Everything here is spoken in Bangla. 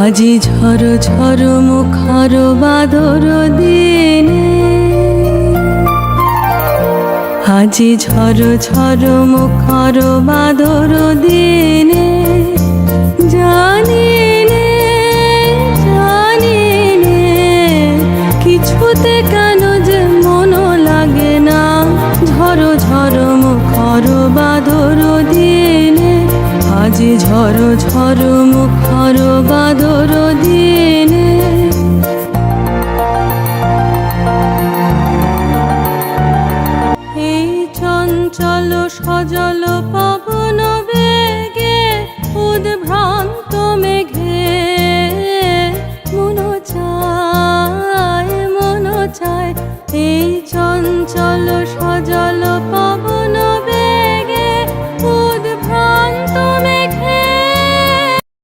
আজি ঝড় ঝড় মুখর বাদর দিনে। আজি ঝড় ঝড় মুখর বাদর দিনে জানি নে জানি কিছুতে কেন যে মন লাগে না। মুখর বাদর দিনে। আজি ঝড় ঝড় মুখর বাদর দিনে। এই চঞ্চল সজল পাবন বেগে, উদ্ভ্রান্ত মেঘে। মন চায় মন চায় এই চঞ্চল সজল